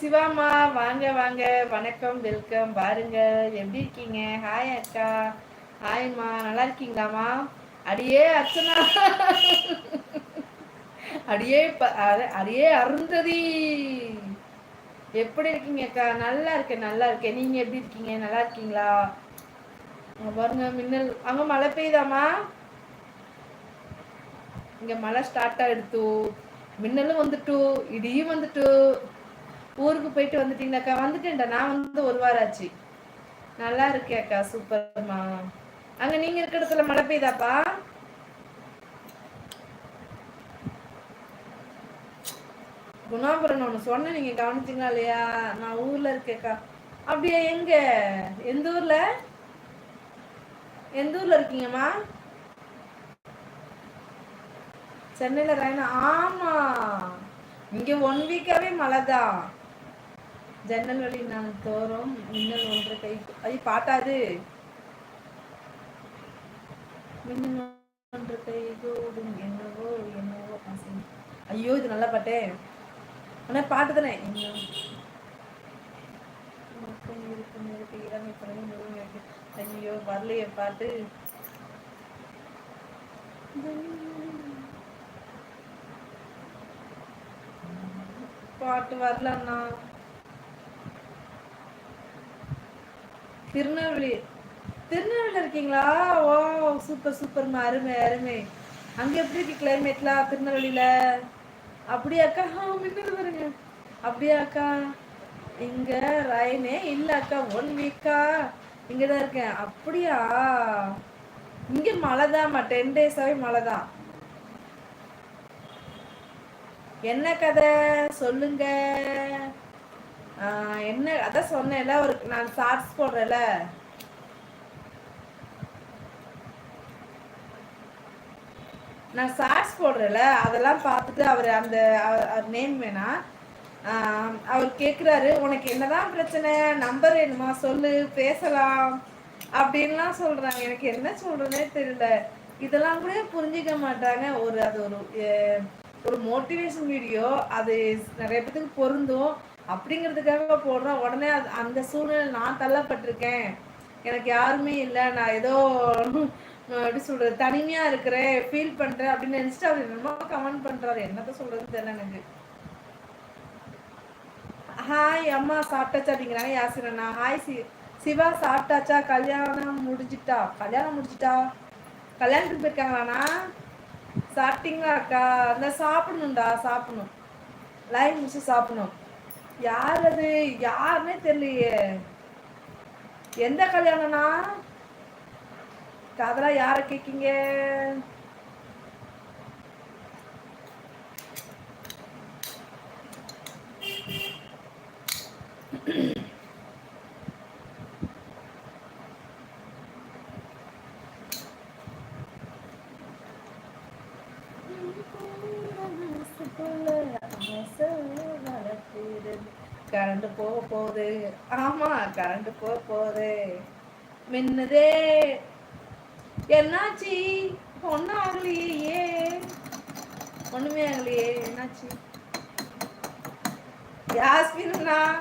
சிவாமா வாங்க வாங்க. வணக்கம் வெல்கம். பாருங்க எப்படி இருக்கீங்க? ஹாய் அக்கா. ஹாய்மா நல்லா இருக்கீங்களாமா அடியே அர்ச்சனா. அடியே அடியே அருந்ததி. எப்படி இருக்கீங்க அக்கா? நல்லா இருக்கேன் நல்லா இருக்கேன். நீங்க எப்படி இருக்கீங்க? நல்லா இருக்கீங்களா? பாருங்க மின்னல். அங்க மழை பெய்யுதாமா இங்க மழை ஸ்டார்ட் ஆயிடுத்து. மின்னலும் வந்துட்டு இடியும் வந்துட்டு. ஊருக்கு போயிட்டு வந்துட்டீங்களாக்கா? வந்துட்டேன்டா. நான் வந்து ஒரு வாரம் ஆச்சு. நல்லா இருக்கேன் அக்கா. சூப்பர்மா. அங்க நீங்க இருக்கிற இடத்துல மழை பெய்தாப்பா? குணாபுரம் ஒன்று சொன்னேன் நீங்க கவனிச்சிங்களா இல்லையா? நான் ஊர்ல இருக்கேக்கா அப்படியே எங்க? எந்த ஊர்ல? எந்த ஊர்ல இருக்கீங்கம்மா? சென்னையில ராயனா? ஆமா. இங்க ஒன் வீக்காவே மழை தான் ஜன்னல் வழி நான் தோறும் மின்னல் ஒன்று கை ஐ பாட்டாது மின்னல் ஒன்று கை கூடும் என்னவோ என்னவோ ஐயோ இது நல்லா பாட்டே. ஆனா பாட்டு தானே. ஐயோ வரலையே பாட்டு. பாட்டு வரலண்ணா திருநெல்வேலி. திருநெல்வேலியில் இருக்கீங்களா? ஓ சூப்பர் சூப்பர்மா அருமை அருமை. அங்கே எப்படி இருக்கு கிளைமேட்லாம் திருநெல்வேலியில் அப்படியாக்கா மின்னல் வருங்க அப்படியாக்கா இங்கே ரயினே இல்லைக்கா ஒன் வீக்கா இங்கே தான் இருக்கேன். அப்படியா? இங்கே மழை தான்மா டென் டேஸாகவே மழை தான் என்ன கதை? சொல்லுங்க. என்ன அதான் சொன்னேன்ல ஒரு நான் ஷார்ட்ஸ் போடுறேன்ல. நான் ஷார்ட்ஸ் போடுறேன்ல அதெல்லாம் பார்த்துட்டு அவர் அந்த நேம் வேணா. அவர் கேட்குறாரு உனக்கு என்னதான் பிரச்சனை? நம்பர் வேணுமா? சொல்லு பேசலாம். அப்படின்லாம் சொல்றாங்க. எனக்கு என்ன சொல்றதுனே தெரியல. இதெல்லாம் கூட புரிஞ்சிக்க மாட்டாங்க. ஒரு அது ஒரு ஒரு மோட்டிவேஷன் வீடியோ அது நிறைய பேத்துக்கு பொருந்தும். அப்படிங்கிறதுக்காக போடுறோம் உடனே அந்த சூழ்நிலை நான் தள்ளப்பட்டிருக்கேன். எனக்கு யாருமே இல்லை. நான் ஏதோ எப்படி சொல்றது தனிமையா இருக்கிறேன் ஃபீல் பண்றேன் அப்படின்னு நினைச்சிட்டு அவர் ரொம்ப கமெண்ட் பண்றாரு. என்னத்த சொல்றதுன்னு தெரியல எனக்கு. ஹாய் அம்மா சாப்பிட்டாச்சா அப்படிங்கிறாங்க யாசிரண்ணா ஹாய் சி சிவா சாப்பிட்டாச்சா? கல்யாணம் முடிஞ்சிட்டா? கல்யாணம் முடிஞ்சிட்டா? கல்யாணத்துக்கு போயிருக்காங்களாண்ணா? சாப்பிட்டீங்களா அக்கா? அந்த சாப்பிடணும்டா சாப்பிடணும். லைன் முடிச்சு சாப்பிடணும். யார் அது? யாருன்னே தெரியலையே. எந்த கல்யாணம்னா? அதெல்லாம் யார கேக்கீங்க? கரண்ட் போக போகுது. ஆமா கரண்ட் போக போகுது. மின்னுதே. என்னாச்சு? ஒன்றும் ஆகலையே. ஒண்ணுமே ஆகலையே. என்னாச்சு? யாஸ்மின்னா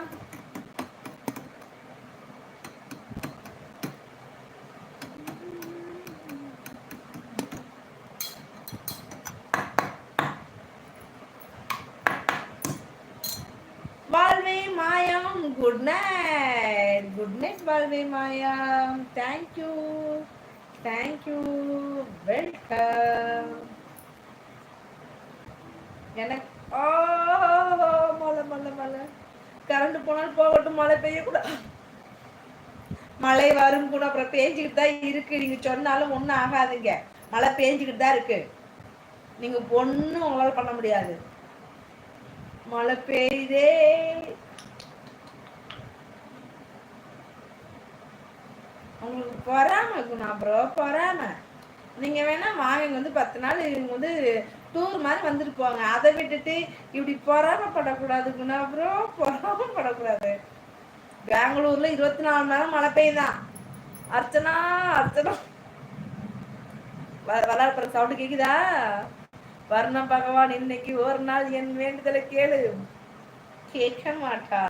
வாழ்வே மாயாம். குட் நைட் குட் நைட் வாழ்வே மாயாம். தேங்க்யூ தேங்க்யூ வெல்கம் எனக்கு ஓ மழை மழை மழை. கரண்ட் போனாலும் போகட்டும் மழை பெய்யக்கூடாது மழை வரும் கூட அப்புறம் பேஞ்சுக்கிட்டு தான் இருக்கு. நீங்க சொன்னாலும் ஒன்றும் ஆகாதுங்க. மழை பேஞ்சுக்கிட்டு தான் இருக்கு. நீங்க ஒன்றும் உங்களால் பண்ண முடியாது. மழை பெய்யுதே. உங்களுக்கு பொறாம குணா ப்ரோ பொறாம. நீங்க வேணா வாங்க வந்து பத்து நாள் இவங்க வந்து டூர் மாதிரி வந்துட்டு போவாங்க அதை விட்டுட்டு இப்படி பொறாமப்படக்கூடாது குணா ப்ரோ பொறாமப்படக்கூடாது. பெங்களூர்ல இருபத்தி நாலு மணி நேரம் மழை பெய்யுதான் அர்ச்சனா அர்ச்சனா. விளாட்ற சவுண்டு கேக்குதா? வர்ண பகவான் இன்னைக்கு ஒரு நாள் என் வேண்டுதலை கேளு. கேட்க மாட்டா.